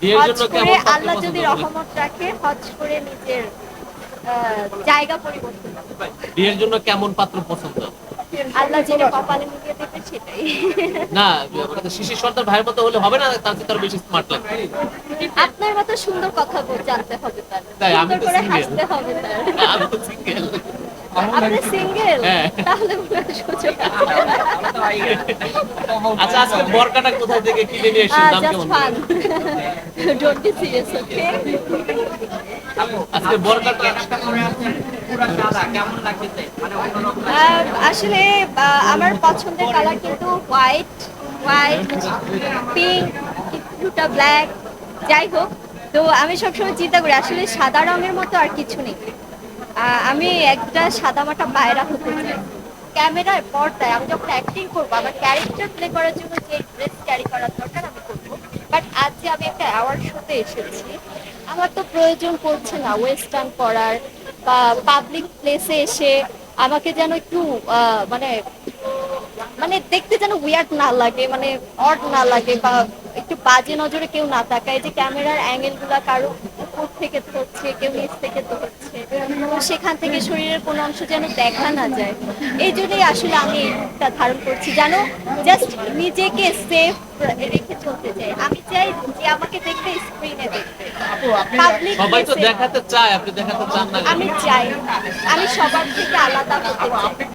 বিয়ের হজ করে আল্লাহ যদি রহমত রাখে হজ করে নিজের জায়গা পরিবর্তন বিয়ের জন্য কেমন পাত্র পছন্দ? আল্লাহ যেটা কপালে মিলিয়ে দেবে সেটাই। না শিশির সর্দার ভাইয়ের মতো হলে হবে না তার চেয়ে তার বেশি স্মার্ট লাগবে। আপনার মতো সুন্দর কথা জানতে হবে তার। সুন্দর করে হাসতে হবে তার। আমি তো সিঙ্গেল আপনি সিঙ্গেল হ্যাঁ। তাহলে সুযোগ আচ্ছা আজকে বরকাটা কোথায় থেকে কিনে নিয়ে এসেছেন? দাম কেমন? ডোন্ট বি সিরিয়াস ওকে আজকে বরকাটা আসলে আমার পছন্দের কালার কিন্তু হোয়াইট হোয়াইট পিঙ্ক কিছুটা ব্ল্যাক যাই হোক তো আমি সবসময় চিন্তা করি আসলে সাদা রঙের মতো আর কিছু নেই। আহ, আমি একটা সাদামাটা পায়রা হতে চাই। ক্যামেরার পর্দায় আমি যখন অ্যাক্টিং করব, আমার ক্যারেক্টার প্লে করার জন্য যে ড্রেস ক্যারি করার দরকার আমি করব। বাট আজ যে আমি একটা অ্যাওয়ার্ড শোতে এসেছি। আমার তো প্রয়োজন পড়ছে না ওয়েস্টার্ন পরার বা পাবলিক প্লেসে এসে আমাকে যেন একটু মানে মানে দেখতে যেন উইয়ার্ড না লাগে মানে অড না লাগে বা একটু বাজে নজরে কেউ না তাকায় যে ক্যামেরার অ্যাঙ্গেলগুলা কারও উপর থেকে ধরছে, কেউ নিচ থেকে ধরছে। তো সেখান থেকে শরীরের কোনো অংশ যেন দেখা না যায়। এই জন্যই আসলে আমি তা ধারণ করছি যেন জাস্ট নিজেকে সেফ রেখে চলতে চাই। আমি চাই যে আমাকে দেখতে স্ক্রিনে দেখতে। সবাই তো দেখাতে চায় আপনি দেখাতে চান না আমি চাই। আমি সবার থেকে আলাদা হতে চাই।